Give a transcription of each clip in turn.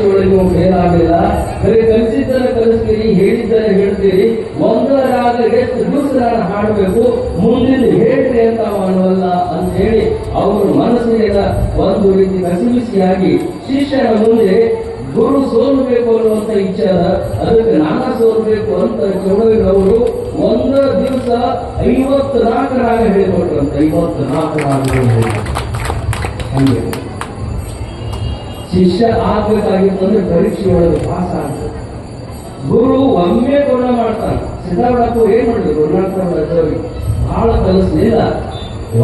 ನೀವು ಫೇಲಾಗಲಿಲ್ಲ ಬರೀ ಕಲಿಸಿದ್ದನ್ನು ಕಲಿಸ್ತೀರಿ, ಹೇಳಿದ್ದನ್ನು ಹೇಳ್ತೀರಿ. ಒಂದರಾಗ ಎಷ್ಟು ದಿವಸ ನಾನು ಹಾಡಬೇಕು, ಮುಂದಿನ ಹೇಳ್ರಿ ಅಂತ ಮಾಡುವಲ್ಲ ಅಂತ ಹೇಳಿ ಅವರು ಮನಸ್ಸಿನ ಒಂದು ರೀತಿ ಕಸಿಮಿಸಿಯಾಗಿ ಶಿಷ್ಯನ ಮುಂದೆ ಗುರು ಸೋಲಬೇಕು ಅನ್ನುವಂತ ಅದ. ಅದಕ್ಕೆ ನಾನ ಸೋಲ್ಬೇಕು ಅಂತ ಚೌಡಯ್ಯನವರು ಒಂದ ದಿವಸ ಐವತ್ತು ನಾಲ್ಕು ರಾಗ ಹೇಳಿಕೊಟ್ರಂತ ಐವತ್ತು ನಾಲ್ಕು ರಾಗಗಳು ಹಂಗೆ. ಶಿಷ್ಯ ಆಗ್ಬೇಕಾಗಿತ್ತು ಪರೀಕ್ಷೆಯೊಳಗೆ ಪಾಸ್ ಆಗ್ತದೆ ಗುರು ಒಮ್ಮೆ ಗುಣ ಮಾಡ್ತಾನೆ. ಸಿದ್ಧಾರ್ಥಪ್ಪು ಏನ್ ಮಾಡಿದ್ರು ಗುರುನಾಥರವರಿಗೆ ಬಹಳ ಕಲಿಸಲಿಲ್ಲ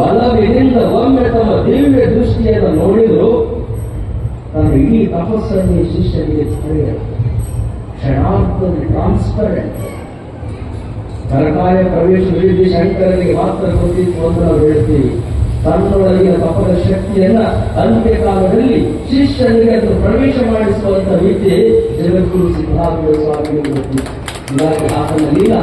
ಒಲವಿನಿಂದ ಒಮ್ಮೆ ತಮ್ಮ ದಿವ್ಯ ದೃಷ್ಟಿಯನ್ನು ನೋಡಿದ್ರು, ತನ್ನ ಇಡೀ ತಪಸ್ಸನ್ನು ಶಿಷ್ಯನಿಗೆ ಕ್ಷಣಾರ್ಥದಲ್ಲಿ ಟ್ರಾನ್ಸ್ಪರೆಂಟ್ ಕರಕಾಯ ಪ್ರವೇಶ ಶಂಕರನಿಗೆ ಮಾತ್ರ ಗೊತ್ತಿತ್ತು ಅಂತ ನಾವು ಹೇಳ್ತೀವಿ. ತನ್ನೊಳಗಿನ ತಪದ ಶಕ್ತಿಯನ್ನ ಅಂತ್ಯಕಾಲದಲ್ಲಿ ಶಿಷ್ಯನಿಗೆ ಅದು ಪ್ರವೇಶ ಮಾಡಿಸುವಂತ ರೀತಿ ಜಗದ್ಗುರು ಸಿದ್ಧಾರ್ಥ ಸ್ವಾಮಿ ಹೀಗಾಗಿ ಆತನ ಲೀಲ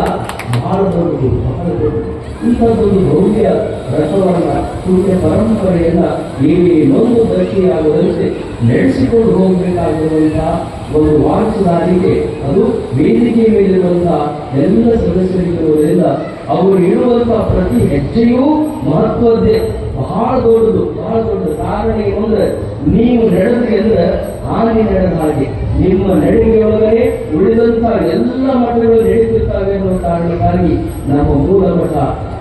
ಬಹಳ ದೊಡ್ಡದು ಬಹಳ ದೊಡ್ಡದು ಇಂಥದ್ದೊಂದು ಭವ್ಯ ರಥವನ್ನ ಪೂಜೆ ಪರಂಪರೆಯನ್ನ ಏನೊಂದು ದರ್ಶಿಯಾಗದಂತೆ ನಡೆಸಿಕೊಂಡು ಹೋಗಬೇಕಾಗಿರುವಂತಹ ಒಂದು ವಾರಸುದಾರಿಗೆ ಅದು ವೇದಿಕೆ ಮೇಲಿರುವಂತಹ ಎಲ್ಲ ಸದಸ್ಯರಿಗಿರುವುದರಿಂದ ಅವರು ಇಡುವಂತಹ ಪ್ರತಿ ಹೆಜ್ಜೆಯೂ ಮಹತ್ವದ್ದೇ. ಬಹಳ ದೊಡ್ಡದು ಬಹಳ ದೊಡ್ಡದು. ಕಾರಣ ಏನು ಅಂದ್ರೆ, ನೀವು ನಡೆದ್ರಿ ಅಂದ್ರೆ ಆನೆ ನಡೆದ ಹಾಗೆ. ನಿಮ್ಮ ನಡಿಗೆಯೊಳಗನೆ ಉಳಿದಂತಹ ಎಲ್ಲ ಮಠಗಳು ನಡೀತಿರ್ತವೆ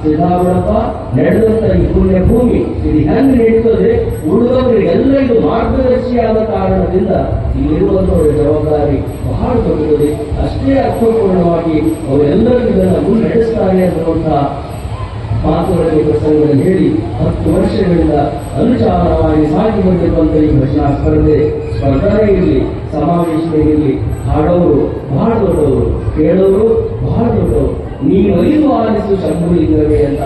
ಸಿದ್ದಾರೂಢಪ್ಪ ನಡೆದಂತ ಈ ಪುಣ್ಯ ಭೂಮಿ ಇದು ಹೆಂಗ್ ನಡೀತದೆ? ಉಳಿದವರಿಗೆಲ್ಲರಿಗೂ ಮಾರ್ಗದರ್ಶಿ ಮಾರ್ಗದರ್ಶಿಯಾದ ಕಾರಣದಿಂದ ಇಲ್ಲಿರುವಂತವರ ಜವಾಬ್ದಾರಿ ಬಹಳ ದೊಡ್ಡದಿದೆ ಅಷ್ಟೇ ಅರ್ಥಪೂರ್ಣವಾಗಿ ಅವರೆಲ್ಲರೂ ಇದನ್ನು ಮುನ್ನಡೆಸ್ತಾರೆ ಅನ್ನುವಂತಹ ಮಾತುಗಳಲ್ಲಿ ಪ್ರಸಂಗದಲ್ಲಿ ಹೇಳಿ ಹತ್ತು ವರ್ಷಗಳಿಂದ ಅನುಚಾರವಾಗಿ ಸಾಗಿ ಬಂದಿರುವಂಥ ಈ ಭಜನಾ ಸ್ಪರ್ಧೆ ಸ್ಪರ್ಧೆ ಇರಲಿ ಸಮಾವೇಶವೇ ಇರಲಿ, ಹಾಡೋರು ಬಹಳ ದೊಡ್ಡವರು, ಕೇಳೋರು ಬಹಳ ದೊಡ್ಡವರು. ನೀವು ಐದು ಆಲಿಸು ಶಂಭುಲಿಂಗವೇ ಅಂತ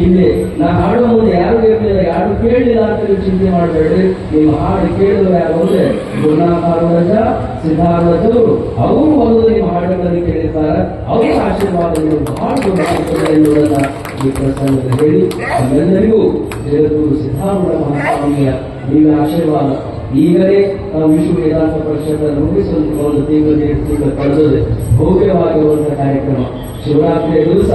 ಇಲ್ಲಿ ನಾ ಹಾಡೋ ಮುಂದೆ ಯಾರು ಕೇಳಲಿಲ್ಲ ಯಾರು ಕೇಳಲಿಲ್ಲ ಅಂತ ಚಿಂತೆ ಮಾಡಬೇಡ್ರಿ ನೀವು ಹಾಡು ಕೇಳಿದ್ರು ಯಾರು ಅಂದ್ರೆ ಗುರುನಾಥಾರಜ ಸಿದ್ಧಾರ್ಥರು ಅವರು ಬಂದು ನಿಮ್ಮ ಹಾಡುಗಳನ್ನು ಕೇಳಿದ್ದಾರೆ. ಅವರ ಆಶೀರ್ವಾದಗಳು ಬಹಳ ದೊಡ್ಡ ಎನ್ನುವುದನ್ನ ಈ ಪ್ರಸಂಗದಲ್ಲಿ ಹೇಳಿ. ಎಲ್ಲರಿಗೂ ಜಗದ್ಗುರು ಸಿದ್ಧಾರೂಢ ಮಹಾಸ್ವಾಮಿಯ ನಿಮ್ಮ ಆಶೀರ್ವಾದ. ಈಗಲೇ ವಿಶ್ವ ವೇದಾಂತ ಪಕ್ಷದ ರೂಪಿಸುವಂತಹ ಒಂದು ತಿಂಗಳು ಕಳೆದಿದೆ ಭವ್ಯವಾಗಿರುವಂತಹ ಕಾರ್ಯಕ್ರಮ. ಶಿವರಾತ್ರಿಯ ದಿವಸ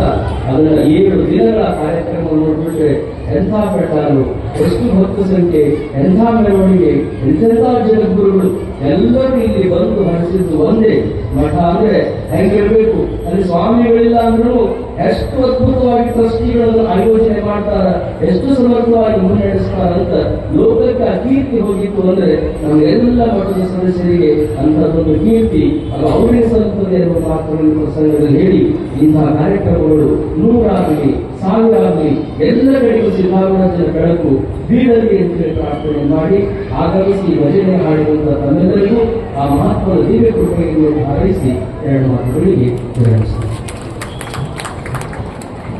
ಅದರ ಏಳು ದಿನಗಳ ಕಾರ್ಯಕ್ರಮ ನೋಡ್ಬಿಟ್ರೆ ಎಂಥ ಪ್ರಕಾರರು ಎಷ್ಟು ಭಕ್ತ ಸಂಖ್ಯೆ, ಎಂಥ ಮೆರವಣಿಗೆ, ಎಂತೆಂಥ ಜಗದ್ಗುರುಗಳು. ಎಲ್ಲರೂ ಇಲ್ಲಿ ಬಂದು ಹರಿಸಿದ್ದು ಒಂದೇ. ಮಠ ಅಂದ್ರೆ ಹೆಂಗಿರ್ಬೇಕು? ಅಲ್ಲಿ ಸ್ವಾಮಿಗಳಿಲ್ಲ ಅಂದ್ರೂ ಎಷ್ಟು ಅದ್ಭುತವಾಗಿ ಟ್ರಸ್ಟಿಗಳನ್ನು ಆಯೋಜನೆ ಮಾಡ್ತಾರ, ಎಷ್ಟು ಸಮರ್ಥವಾಗಿ ಮುನ್ನಡೆಸ್ತಾರಂತ ಲೋಕಕ್ಕೆ ಆ ಕೀರ್ತಿ ಹೋಗಿತ್ತು ಅಂದ್ರೆ ನಮ್ಗೆಲ್ಲ ಮಠದ ಸದಸ್ಯರಿಗೆ ಅಂತಹದ್ದೊಂದು ಕೀರ್ತಿ, ಅದು ಅವರೇ ಸಲ್ಲುತ್ತದೆ ಎನ್ನುವ ಮಾತುಗಳನ್ನು ಪ್ರಸಂಗದಲ್ಲಿ ಹೇಳಿ ಇಂತಹ ಕಾರ್ಯಕ್ರಮಗಳು ನೂರಾಗಲಿ, ಸಾವಿರಾಗಲಿ, ಎಲ್ಲ ಕಡೆಗೂ ಸಿದ್ಧಾರೂಢರ ಬೆಳಕು ಬೀಳಲಿ ಅಂತ ಹೇಳಿ ಪ್ರಾರ್ಥನೆ ಮಾಡಿ, ಆಗಮಿಸಿ ಭಜನೆ ಹಾಡುವಂತ ತಮ್ಮೆಲ್ಲರಿಗೂ ಆ ಮಹತ್ವದ ದಿವ್ಯ ಕೃಪೆಯನ್ನು ಹಾರೈಸಿ, ಎರಡು ಮಾತುಗಳಿಗೆ ವಿರಮಿಸುತ್ತೇನೆ.